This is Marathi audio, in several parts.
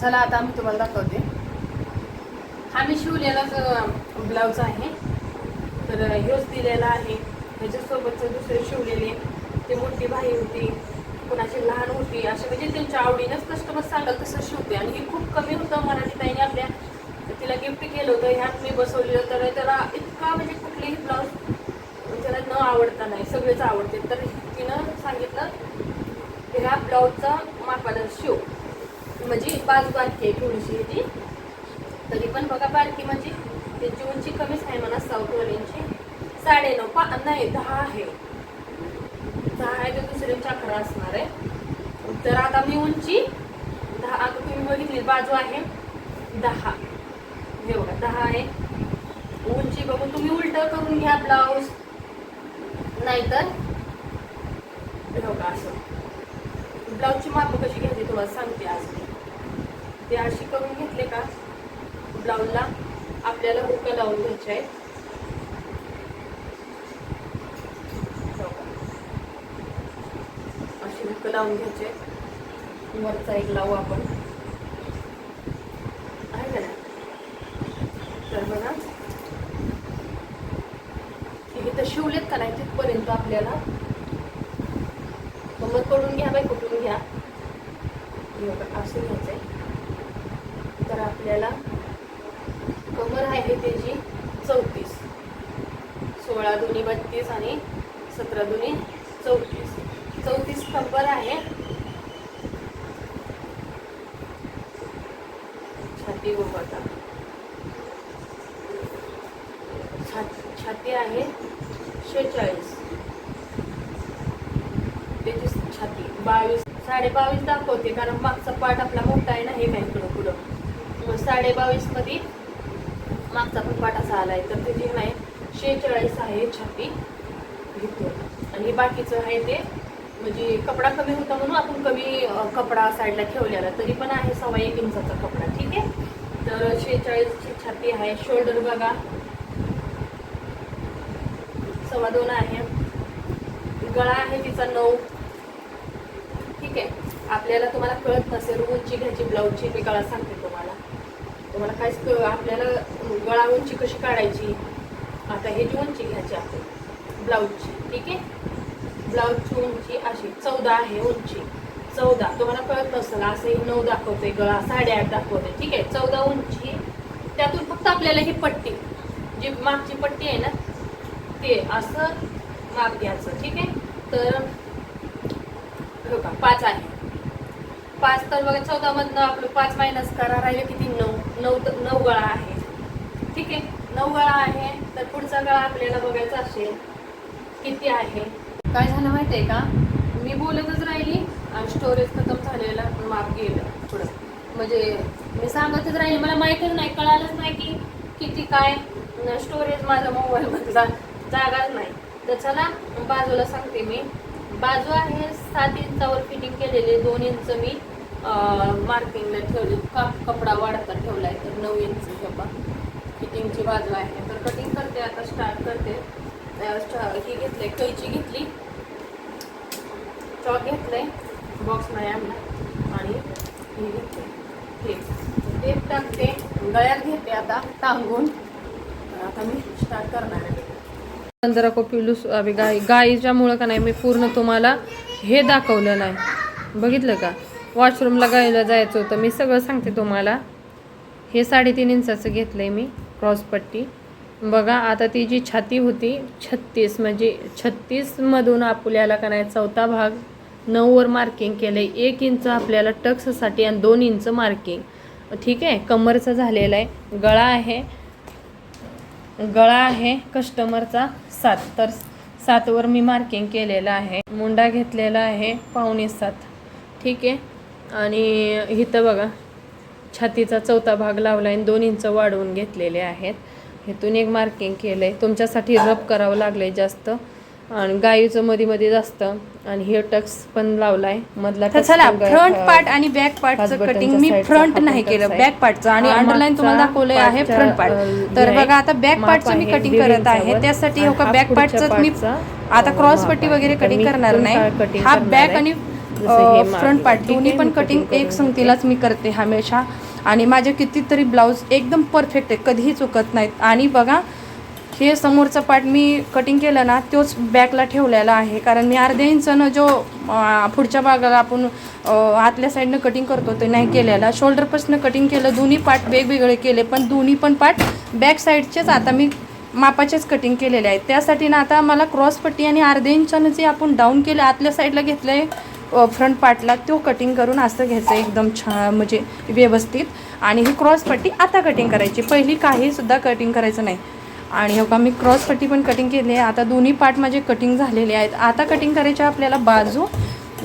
चला आता मी तुम्हाला दाखवते. हा मी शिवलेलाच ब्लाऊज आहे. तर हेच दिलेला आहे. ह्याच्यासोबतचं दुसरे शिवलेले. ते मोठी भाई होती. कोणाची लहान होती. असे म्हणजे त्यांच्या आवडीनंच कस्टमर सांगाल तसं शिवते. आणि हे खूप कमी होतं मराठी ताईने आपल्या. तिला गिफ्ट केलं होतं. ह्यात मी बसवलेलं. तर त्याला इतका म्हणजे कुठलेही ब्लाऊज त्याला न आवडता नाही. सगळेच आवडते. तर तिनं सांगितलं की ह्या ब्लाऊजचा मापाला शिव. म्हणजे बाजू बारकी आहे थोडीशी ती तरी पण बघा बारकी म्हणजे त्याची उंची कमीच आहे म्हणा साऊथवाल्यांची साडे नऊ पा नाही दहा आहे. दहा आहे तर दुसऱ्यांची अकरा असणार आहे. तर आता मी उंची दहा आता तुम्ही बघितली बाजू आहे. दहा. हे बघा दहा आहे. उंची बघून तुम्ही उलट करून घ्या ब्लाऊज नाहीतर हे बघा असं. ब्लाऊजची माप कशी घ्यायची तुम्हाला सांगते आज मी. ते अशी करून घेतले का? ब्लाऊजला आपल्याला हुक लावून घ्यायचे आहे अशी हुक लावून घ्यायचे वरचा एक लावू आपण. आहे का नाही? तर बघा. इथं शिवलेत का नाही तिथपर्यंत आपल्याला? मग कडून घ्या बाई कुठून घ्या? हे असं घ्यायचंय. तर आपल्याला कमर आहे त्याची चौतीस. सोळा दोन्ही बत्तीस आणि सतरा दोन्ही चौतीस. चौतीस कंबर आहे. छाती गोबटा छाती छाती आहे शेहेचाळीस. त्याची छाती. बावीस. साडे बावीस दाखवते कारण मागचा पाठ आपला मोठा आहे ना हे बँकडून साडे बावीस मागचा पण पाठ असा आलाय. तर ते जे नाही शेहेचाळीस आहे छाती घेतो. आणि बाकीचं आहे ते म्हणजे कपडा कमी होता म्हणून आपण कमी कपडा साईडला ठेवलेला. तरी पण आहे सव्वा एक इंचाचा कपडा ठीक आहे? तर शेहेचाळीसची छाती आहे शोल्डर बघा. सव्वा दोन आहे. गळा आहे तिचा नऊ. ठीक आहे? आपल्याला तुम्हाला कळत नसेल उंची घ्यायची ब्लाऊजची मी गळा सांगते तुम्हाला. तुम्हाला काहीच कळ आपल्याला गळा उंची कशी काढायची? आता हे जी उंची घ्यायची आपण. ब्लाऊजची. ठीक आहे? ब्लाऊजची उंची अशी. चौदा आहे उंची. चौदा. तुम्हाला कळत नसेल असं हे नऊ दाखवते गळा साडेआठ दाखवते ठीक आहे? चौदा उंची. त्यातून फक्त आपल्याला ही पट्टी. जी मागची पट्टी आहे ना ते असं माप घ्यायचं. ठीक आहे? तर बघा पाच आहे. पाच तर बघा चौदामधनं आपलं पाच मायनस करा राहिलं किती? नऊ. नऊ नऊ गळा आहे. ठीक आहे? नऊ गळा आहे तर पुढचा गळा आपल्याला बघायचा असेल किती आहे? काय झालं माहिती आहे का? मी बोलतच राहिली आणि स्टोरेज खतम झालेलं माप गेलं पुढं. म्हणजे मी सांगतच राहिली मला माहीतच नाही कळालंच नाही की किती काय. स्टोरेज माझ्या मोबाईलमध्ये जा जागाच नाही. तर चला बाजूला सांगते मी. बाजू आहे सात इंचावर फिटिंग केलेली दोन इंच मी. मार्किंगला ठेवली. काप कपडा वाढता ठेवला आहे तर नऊ इंच कपा फिटिंगची बाजू आहे. तर कटिंग करते आता स्टार्ट करते. ही घेतले कैची घेतली. चॉक घेतलंय. बॉक्स नाही आणला. आणि हे घेतले टेप टेप टाकते. गळ्यात घेते आता टांगून. आता मी स्टार्ट करणार आहे. जरा कोपिलूस अभि गाई गाईच्यामुळं का नाही मी पूर्ण तुम्हाला हे दाखवलं नाही. बघितलं का? वॉशरूमला गायला जायचं होतं. मी सगळं सांगते तुम्हाला. हे साडेतीन इंचाचं घेतलं आहे मी क्रॉसपट्टी बघा आता ती जी छाती होती छत्तीस म्हणजे छत्तीसमधून आपल्याला का नाही चौथा भाग नऊवर मार्किंग केलं आहे एक इंच आपल्याला टक्ससाठी आणि दोन इंच मार्किंग ठीक आहे? कमरचं झालेलं आहे. गळा आहे. गळा आहे कस्टमरचा सात. तर सातवर मी मार्किंग केलेलं आहे. मुंडा घेतलेला आहे पावणे सात. ठीक आहे? आणि इथं बघा छातीचा चौथा भाग लावला आहे दोन इंच वाढवून घेतलेले आहेत. इथून एक मार्किंग केलं आहे तुमच्यासाठी रब करावं लागलं आहे जास्त. आणि गाईचं मध्ये मध्ये जास्त. आणि हे टक्स पण लावलाय. मधला चला फ्रंट पार्ट आणि बॅक पार्टचं कटिंग मी फ्रंट नाही केलं बॅक पार्टचं आणि अंडरलाईन तुम्हाला मागचा दाखवलंय आहे फ्रंट पार्ट तर बघा आता बॅक पार्टचं मी कटिंग करत आहे. त्यासाठी हो का बॅक पार्टचं मी आता क्रॉस पट्टी. वगैरे कटिंग करणार नाही. हा बॅक. आणि फ्रंट पार्ट दोन्ही पण कटिंग एक संगतीलाच मी करते हमेशा. आणि माझे कितीतरी ब्लाऊज एकदम परफेक्ट आहे कधीही चुकत नाहीत. आणि बघा हे समोरचा पार्ट मी कटिंग केलं ना तोच बॅकला ठेवलेला आहे. कारण मी अर्ध्या इंचानं जो पुढच्या भागाला आपण आतल्या साईडनं कटिंग करतो ते नाही केलेला. शोल्डरपासून कटिंग केलं दोन्ही पार्ट वेगवेगळे केले पण दोन्ही पण पार्ट बॅक साईडचेच आता मी मापाचेच कटिंग केलेले आहेत. त्यासाठी ना आता मला क्रॉस पट्टी आणि अर्ध्या इंचानं जे आपण डाऊन केलं आतल्या साईडला घेतलं आहे फ्रंट पार्टला तो कटिंग करून असं घ्यायचं एकदम छान म्हणजे व्यवस्थित. आणि ही क्रॉस पट्टी आता कटिंग करायची. पहिली काहीसुद्धा कटिंग करायचं नाही. आणि हो का मी क्रॉस पट्टी पण कटिंग केली आहे. आता दोन्ही पार्ट माझे कटिंग झालेले आहेत. आता कटिंग करायचे आपल्याला बाजू.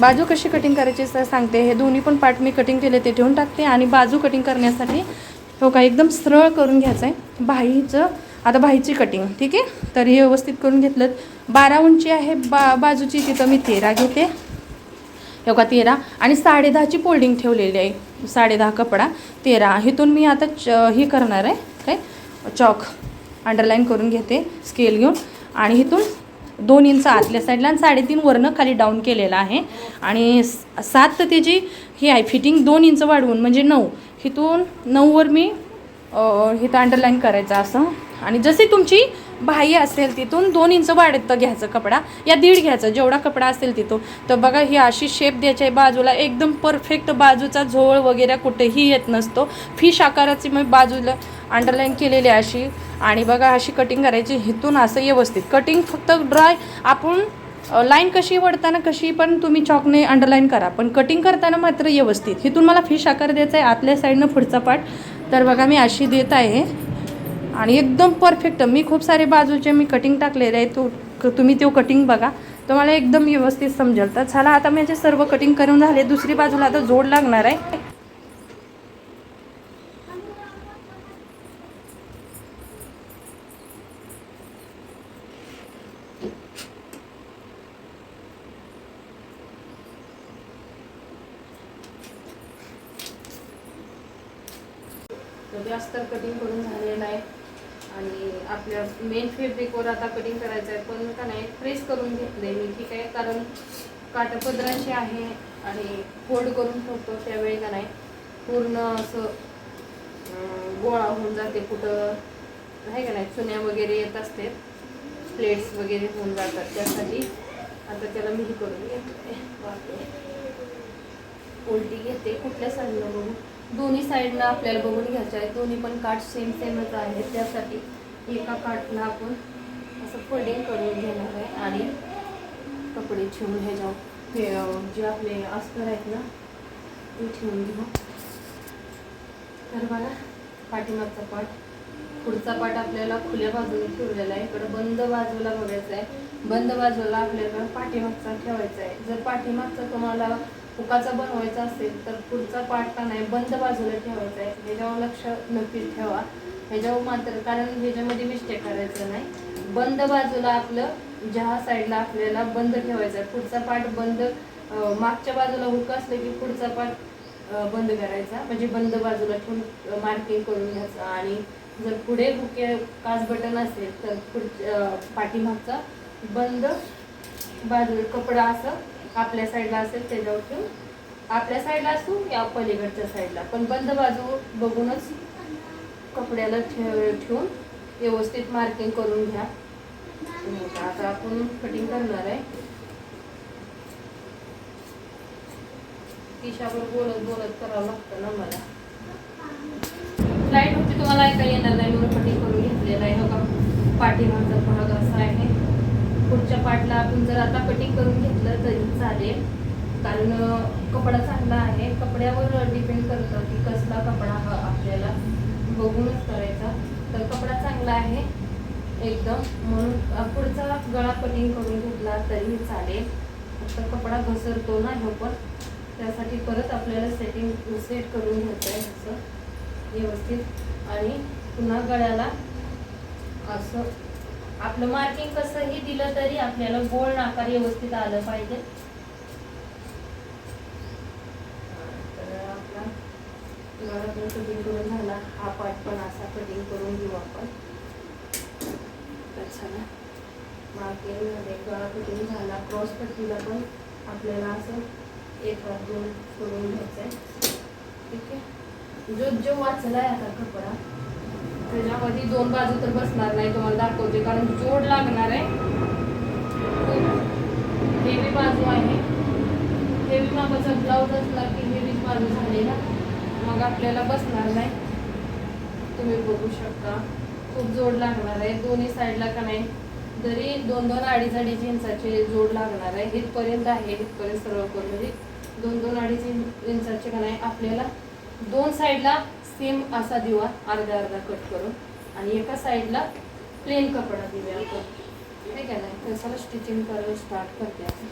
बाजू कशी कटिंग करायची सर सांगते. हे दोन्ही पण पार्ट मी कटिंग केले ते ठेवून टाकते. आणि बाजू कटिंग करण्यासाठी हो का एकदम सरळ करून घ्यायचं आहे बाहीचं आता बाहीची कटिंग ठीक आहे? तर हे व्यवस्थित करून घेतलं. बारा उंची आहे बा बाजूची तिथं मी तेरा घेते. हे का तेरा. आणि साडेदहाची फोल्डिंग ठेवलेली आहे. साडेदहा कपडा तेरा. इथून मी आता च हे करणार आहे काय? चॉक. अंडरलाईन करून घेते स्केल घेऊन. आणि इथून दोन इंच आतल्या साईडला आणि साडेतीन वरनं खाली डाऊन केलेला आहे. आणि सात तर त्याची ही आहे फिटिंग दोन इंच वाढवून म्हणजे नऊ. इथून नऊवर मी इथं अंडरलाईन करायचं असं. आणि जशी तुमची बाह्य असेल तिथून दोन इंच वाढत घ्यायचं कपडा या दीड घ्यायचं जेवढा कपडा असेल तिथून. तर बघा ही अशी शेप द्यायची आहे बाजूला एकदम परफेक्ट बाजूचा झोळ वगैरे कुठेही येत नसतो. फिश आकाराची मी बाजूला अंडरलाईन केलेली आहे अशी. आणि बघा अशी कटिंग करायची हिथून असं व्यवस्थित. कटिंग फक्त ड्राय आपण लाईन कशी वडताना कशी पण तुम्ही चॉकने अंडरलाईन करा. पण कटिंग करताना मात्र व्यवस्थित. हिथून मला फिश आकार द्यायचा आहे आतल्या साईडनं पुढचा पार्ट तर बघा मी अशी देत आहे. आणि एकदम परफेक्ट मी खूप सारे बाजूचे मी कटिंग टाकलेले आहे तो तुम्ही तो कटिंग बघा. तुम्हाला एकदम व्यवस्थित समजेल. तर झाला आता माझे सर्व कटिंग करून झाले दुसरी बाजूला आता जोड लागणार आहे. जास्त कटिंग करून झालेलं आहे. आणि आपल्या मेन फेब्रिकवर आता कटिंग करायचं आहे पण का नाही प्रेस करून घेतले मी ठीक आहे? कारण काटपदराची आहे आणि फोल्ड करून ठेवतो त्यावेळी का नाही पूर्ण असं गोळा होऊन जाते कुठं आहे का नाही? चुन्या वगैरे येत असते प्लेट्स वगैरे होऊन जातात त्यासाठी. आता त्याला मी करून घेते. उलटी घेते. कुठल्या साईडनं बघू? दोन्ही साईडनं आपल्याला बघून घ्यायचं आहे. दोन्ही पण काठ सेम सेमच आहेत. त्यासाठी एका काठला आपण असं फोल्डिंग करून घेणार आहे आणि कपडे ठेवून ह्याच्यावर. हे जे आपले अस्तर आहेत ना ते ठेवून घेऊ. तर बघा पाठीमागचा पाठ पुढचा पाठ आपल्याला खुल्या बाजूने ठेवलेला आहे. इकडं बंद बाजूला बघायचं आहे. बंद बाजूला आपल्याला पाठीमागचा ठेवायचा आहे. जर पाठीमागचा तुम्हाला फुकाचा बनवायचा असेल तर पुढचा पाठ का नाही बंद बाजूला ठेवायचा आहे. ह्याच्यावर लक्ष नक्कीच ठेवा. ह्याच्यावर मात्र कारण ह्याच्यामध्ये मिस्टेक करायचं नाही. बंद बाजूला आपलं ज्या साईडला आपल्याला बंद ठेवायचा आहे. पुढचा पाठ बंद मागच्या बाजूला हुक असलं की पुढचा पाठ बंद करायचा. म्हणजे बंद बाजूला ठेवून मार्किंग करून घ्यायचं. आणि जर पुढे हुके काच बटन असेल तर पुढच्या पाठीमागचा बंद बाजूला कपडा असं आपल्या साईडला असेल त्याच्यावर ठेवून. आपल्या साईडला असू या पलीकडच्या साईडला. पण बंद बाजू बघूनच कपड्याला ठेव ठेवून व्यवस्थित मार्किंग करून घ्या. आता आपण कटिंग करणार आहे. तिशावर बोलत बोलत करावं लागतं ना मला. फ्लाईट होती तुम्हाला ऐका येणार नाही. म्हणून कटिंग करून घेतलेलं आहे. बघा पाठीमागचा भाग असा आहे. पुढच्या पार्टला आपण जर आता कटिंग करून घेतलं तरी चालेल. कारण कपडा चांगला आहे. कपड्यावर डिपेंड करतं की कसला कपडा हा आपल्याला. बघूनच करायचा. तर कपडा चांगला आहे एकदम. म्हणून पुढचा गळा कटिंग करून घेतला तरी चालेल. फक्त कपडा घसरतो ना ह्यो पण. त्यासाठी परत आपल्याला सेटिंग सेट करून घ्यायचं आहे असं. व्यवस्थित. आणि पुन्हा गळ्याला असं आपलं मार्किंग कसंही दिलं तरी आपल्याला गोल आकार व्यवस्थित आलं पाहिजे. तर आपला गळा पण कटिंग करून झाला हा पार्ट पण असा कटिंग करून घेऊ आपण. तर चला गळा कटिंग झाला क्रॉस पट्टीला पण आपल्याला असं एक हात दोन करून घ्यायचं आहे ठीक आहे. जो जो वाचला आहे आता कपडा त्याच्यामध्ये दोन बाजू तर बसणार नाही तुम्हाला दाखवते. कारण जोड लागणार आहे. हेवी बाजू आहे. हेवी मापाचा ब्लाऊज असला की हेवी बाजू झाली ना. मग आपल्याला बसणार नाही. तुम्ही बघू शकता. खूप जोड लागणार आहे. दोन्ही साईडला का नाही? जरी दोन दोन अडीच अडीच इंचाचे जोड लागणार आहे. इथपर्यंत आहे इथपर्यंत सर्व करून. म्हणजे दोन दोन अडीच इंच- इंचाचे का नाही? आपल्याला दोन साईडला सेम असा दिवा अर्धा अर्धा कट करून आणि एका साईडला प्लेन कपडा देऊया आपण ठीक आहे ना? तर स्टिचिंग करायला स्टार्ट करते आपण.